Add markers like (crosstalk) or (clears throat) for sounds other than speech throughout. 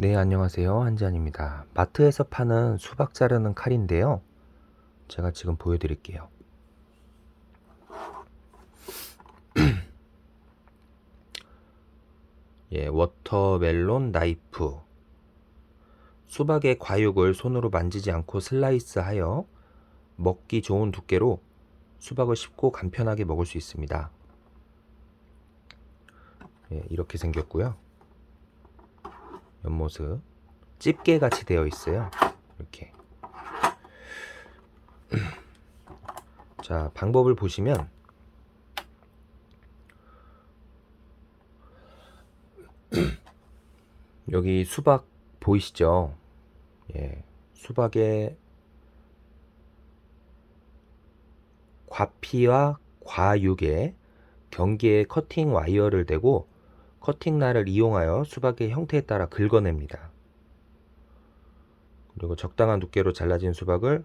네, 안녕하세요. 한지안입니다. 마트에서 파는 수박 자르는 칼인데요. 제가 지금 보여드릴게요. (clears throat) 예, 워터멜론 나이프. 수박의 과육을 손으로 만지지 않고 슬라이스 하여 먹기 좋은 두께로 수박을 쉽고 간편하게 먹을 수 있습니다. 예, 이렇게 생겼고요. 옆모습 집게 같이 되어 있어요. 이렇게. (clears throat) 자, 방법을 보시면 (clears throat) 여기 수박 보이시죠? 예. 수박의 과피와 과육에 경계에 커팅 와이어를 대고 커팅 날을 이용하여 수박의 형태에 따라 긁어냅니다. 그리고 적당한 두께로 잘라진 수박을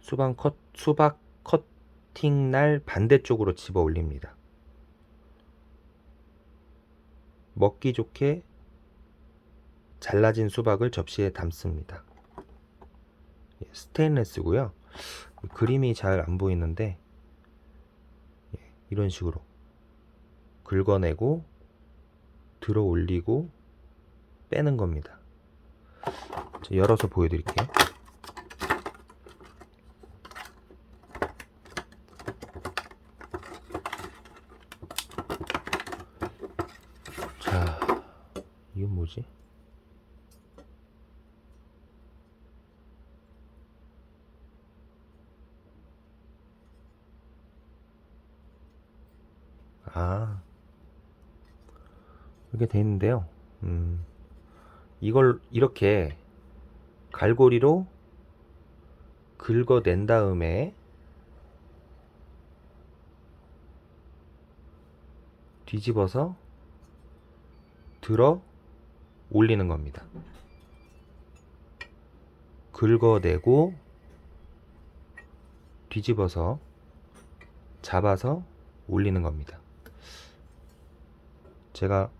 수박, 컷, 수박 커팅 날 반대쪽으로 집어 올립니다. 먹기 좋게 잘라진 수박을 접시에 담습니다. 예, 스테인레스고요. 그림이 잘 안 보이는데 예, 이런 식으로 긁어내고 들어 올리고 빼는 겁니다. 자, 열어서 보여드릴게요. 자, 이건 뭐지? 아, 이렇게 돼 있는데요. 음, 이걸 이렇게 갈고리로 긁어낸 다음에 뒤집어서 들어 올리는 겁니다. 긁어내고 뒤집어서 잡아서 올리는 겁니다. 제가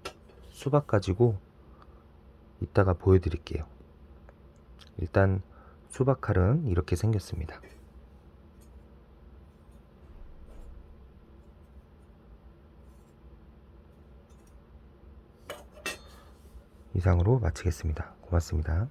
수박 가지고 이따가 보여드릴게요. 일단 수박 칼은 이렇게 생겼습니다. 이상으로 마치겠습니다. 고맙습니다.